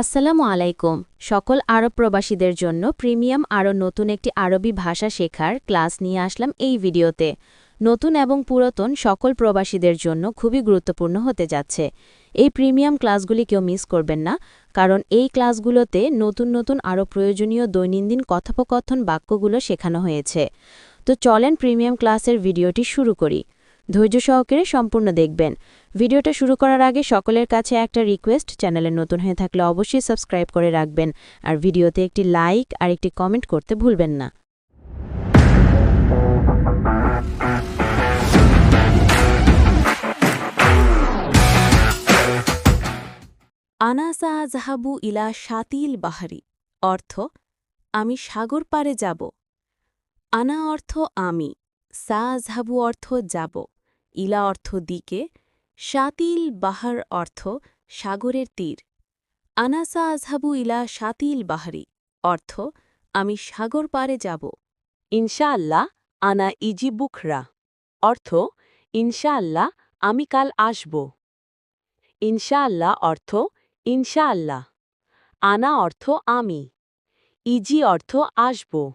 আসসালামু আলাইকুম। সকল আরব প্রবাসীদের জন্য প্রিমিয়াম আরও নতুন একটি আরবি ভাষা শেখার ক্লাস নিয়ে আসলাম এই ভিডিওতে। নতুন এবং পুরাতন সকল প্রবাসীদের জন্য খুবই গুরুত্বপূর্ণ হতে যাচ্ছে। এই প্রিমিয়াম ক্লাসগুলি কেউ মিস করবেন না, কারণ এই ক্লাসগুলোতে নতুন নতুন আরও প্রয়োজনীয় দৈনন্দিন কথোপকথন বাক্যগুলো শেখানো হয়েছে। তো চলেন প্রিমিয়াম ক্লাসের ভিডিওটি শুরু করি। ধৈর্য সহকারে সম্পূর্ণ দেখবেন। ভিডিওটা শুরু করার আগে সকলের কাছে একটা রিকোয়েস্ট চ্যানেলে নতুন হয়ে থাকলে অবশ্যই সাবস্ক্রাইব করে রাখবেন। আর ভিডিওতে একটি লাইক আর একটি কমেন্ট করতে ভুলবেন না। আনা সা জাহাবু ইলা শাতিল বাহারি। অর্থ, আমি সাগর পারে যাব। আনা অর্থ আমি, সা জাহাবু অর্থ যাব। ইলা অর্থ দিকে, শাতিল বাহার অর্থ সাগরের তীর। আনাসা আজহাবু ইলা শাতিল বাহারি অর্থ, আমি সাগর পারে যাব। ইনশাআল্লাহ আনা ইজি বুখরা অর্থ, ইনশাআল্লাহ আমি কাল আসব। ইনশাআল্লাহ অর্থ, ইনশাআল্লাহ আনা অর্থ আমি। ইজি অর্থ আসব।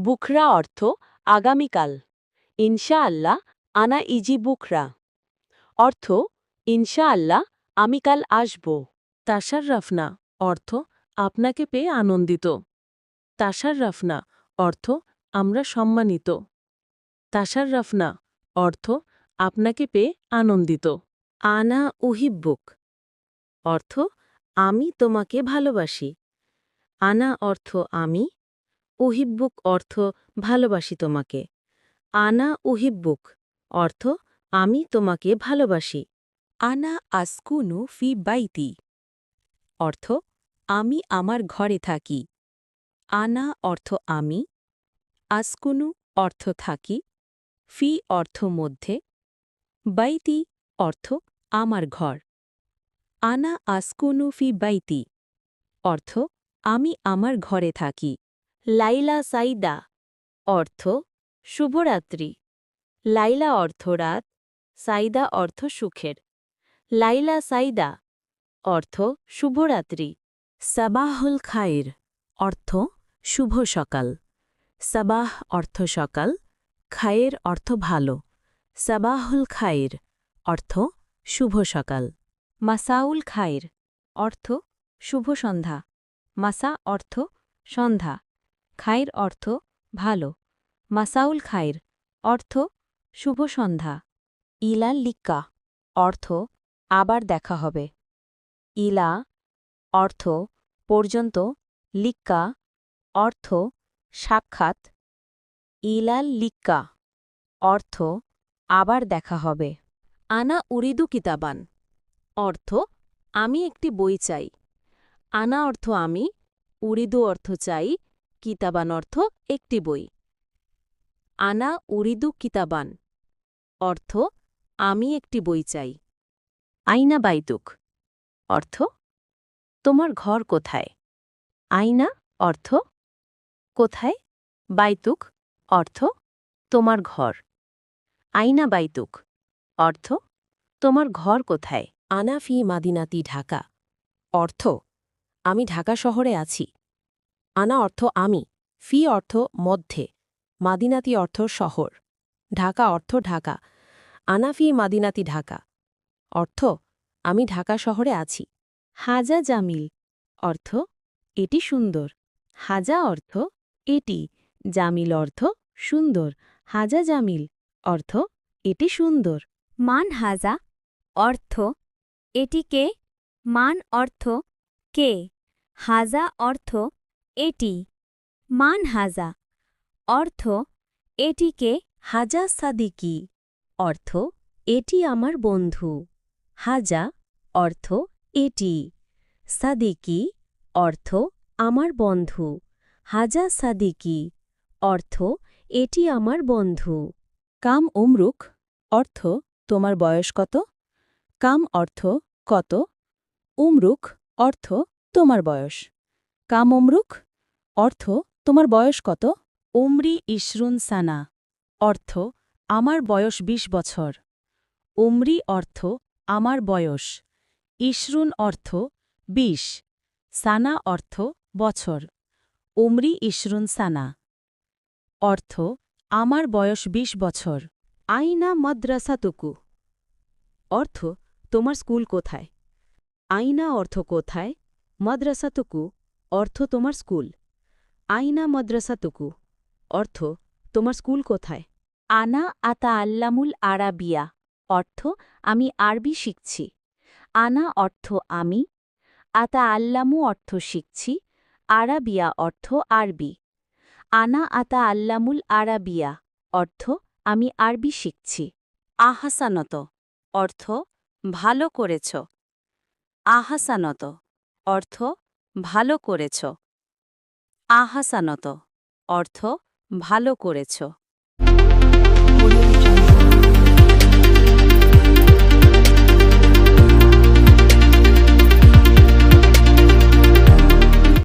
বুখরা অর্থ আগামীকাল। ইনশাআল্লাহ আনা ইজি বুখরা অর্থ ইনশাআল্লাহ আমি কাল আসব। তাসার রাফনা অর্থ আপনাকে পেয়ে আনন্দিত। তাসার রাফনা অর্থ আমরা সম্মানিত। তাসার রাফনা অর্থ আপনাকে পেয়ে আনন্দিত। আনা উহিব্বুক অর্থ আমি তোমাকে ভালোবাসি। আনা অর্থ আমি উহিব্বুক অর্থ ভালোবাসি তোমাকে। আনা উহিব্বুক অর্থ, আমি তোমাকে ভালোবাসি। আনা আসকুনু ফি বাইতি। অর্থ, আমি আমার ঘরে থাকি। আনা অর্থ, আমি। আসকুনু অর্থ, থাকি। ফি অর্থ, মধ্যে। বাইতি অর্থ, আমার ঘর। আনা আসকুনু ফি বাইতি। অর্থ, আমি আমার ঘরে থাকি। লাইলা সাইদা। অর্থ, শুভরাত্রি। লাইলা অর্থ রাত সাইদা অর্থ সুখের। লাইলা সাইদা অর্থ শুভরাত্রি। সাবাহুল খাইর অর্থ শুভ সকাল। সাবাহ অর্থ সকাল খায়ের অর্থ ভালো। সাবাহুল খাইর অর্থ শুভ সকাল। মাসাউল খাইর অর্থ শুভ সন্ধ্যা। মাসা অর্থ সন্ধ্যা খাইর অর্থ ভালো। মাসাউল খাইর অর্থ শুভ সন্ধ্যা। ইলা লিক্কা। অর্থ, আবার দেখা হবে। ইলা, অর্থ, পর্যন্ত, লিক্কা। অর্থ, সাক্ষাৎ। ইলাল লিক্কা। অর্থ, আবার দেখা হবে। আনা উরিদু কিতাবান। অর্থ, আমি একটি বই চাই। আনা অর্থ, আমি। উরিদু অর্থ চাই। কিতাবান অর্থ, একটি বই। আনা উরিদু কিতাবান। অর্থ, আমি একটি বই চাই। আইনা বাইতুক। অর্থ, তোমার ঘর কোথায়? আইনা অর্থ, কোথায়? বাইতুক, অর্থ, তোমার ঘর। আইনা বাইতুক। অর্থ, তোমার ঘর কোথায়? আনাফি মাদিনাতি ঢাকা। অর্থ, আমি ঢাকা শহরে আছি। আনা অর্থ আমি, ফি অর্থ মধ্যে, মাদিনাতি অর্থ শহর। ঢাকা অর্থ ঢাকা, আনাফি মাদিনাতি ঢাকা। অর্থ, আমি ঢাকা শহরে আছি। হাজা জামিল, অর্থ, এটি সুন্দর। হাজা অর্থ, এটি। জামিল অর্থ, সুন্দর। হাজা জামিল, অর্থ, এটি সুন্দর। মান হাজা, অর্থ, এটি কে? মান অর্থ, কে? হাজা অর্থ, এটি। মান হাজা, অর্থ এটিকে হাজা সাদিকি, অর্থ, এটি আমার বন্ধু। হাজা, অর্থ, এটি। সাদিকি, অর্থ, আমার বন্ধু। হাজা সাদিকি, অর্থ, এটি আমার বন্ধু। কাম উমরুক, অর্থ, তোমার বয়স কত? কাম অর্থ, কত? উমরুক, অর্থ, তোমার বয়স। কাম উমরুক, অর্থ, তোমার বয়স কত? উমরি ইশরুন সানা। অর্থ, আমার বয়স ২০ বছর উমরি অর্থ, আমার বয়স ইশরুন অর্থ, বিশ সানা অর্থ, বছর উমরি ইশরুন সানা। অর্থ, আমার বয়স ২০ বছর আইনা মাদ্রাসাতুকু। অর্থ, তোমার স্কুল কোথায় আইনা অর্থ, কোথায় মাদ্রাসাতুকু। অর্থ, তোমার স্কুল আইনা মাদ্রাসাতুকু। অর্থ তোমার স্কুল কোথায়? আনা আতা আল্লামুল আরাবিয়া। অর্থ, আমি আরবি শিখছি। আনা অর্থ, আমি। আতা আল্লামু অর্থ, শিখছি। আরাবিয়া অর্থ, আরবি। আনা আতা আল্লামুল আরাবিয়া। অর্থ, আমি আরবি শিখছি। আহাসানত। অর্থ, ভালো করেছ। আহাসানত। অর্থ, ভালো করেছ। আহাসানত। অর্থ ভালো করেছ।